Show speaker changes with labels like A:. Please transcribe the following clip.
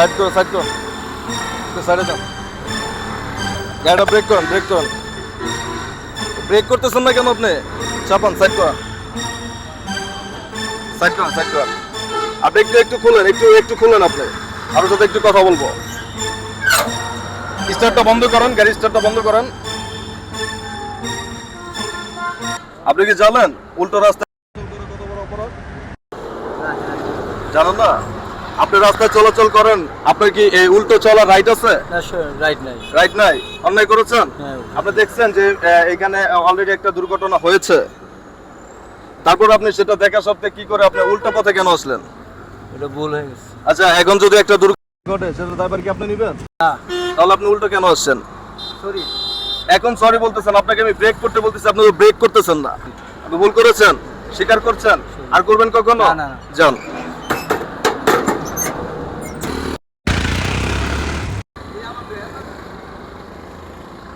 A: Side করো side করো। সাইডে যান গাড়িটা ব্রেক করুন ব্রেক করুন। ব্রেক করতেছেন না কেন আপনি? চাপান সাইড করা। সাইড করা সাইড করা। আপনি একটু একটু খুলেন, একটু একটু খুলেন আপনি। আপনার সাথে একটু কথা বলব। স্টার্টটা বন্ধ করেন গাড়ি স্টার্টটা বন্ধ করেন। আপনি কি জানেন? উল্টো রাস্তা জানেন না? আপনি রাস্তায় চলাচল করেন? আপনার কি এই উল্টো চলা রাইট আছে?
B: রাইট নাই।
A: রাইট নাই? অন্যায় করেছেন?
B: হ্যাঁ।
A: আপনি দেখছেন যে এখানে অলরেডি একটা দুর্ঘটনা হয়েছে। তারপর আপনি সেটা দেখা সত্ত্বে কি করে আপনি উল্টো পথে কেন আসলেন?
B: এটা ভুল হয়ে গেছে।
A: আচ্ছা এখন যদি একটা দুর্ঘটনা ঘটে সেটা দায়ভার কি আপনি নেবেন?
B: না।
A: তাহলে আপনি উল্টো কেন আসছেন?
B: সরি
A: এখন সরি বলতেছেন আপনাকে আমি ব্রেক করতে বলতেছি আপনি তো ব্রেক করতেছেন না। আপনি ভুল করেছেন স্বীকার করছেন। আর করবেন কখনো?
B: না, না, না।
A: যান।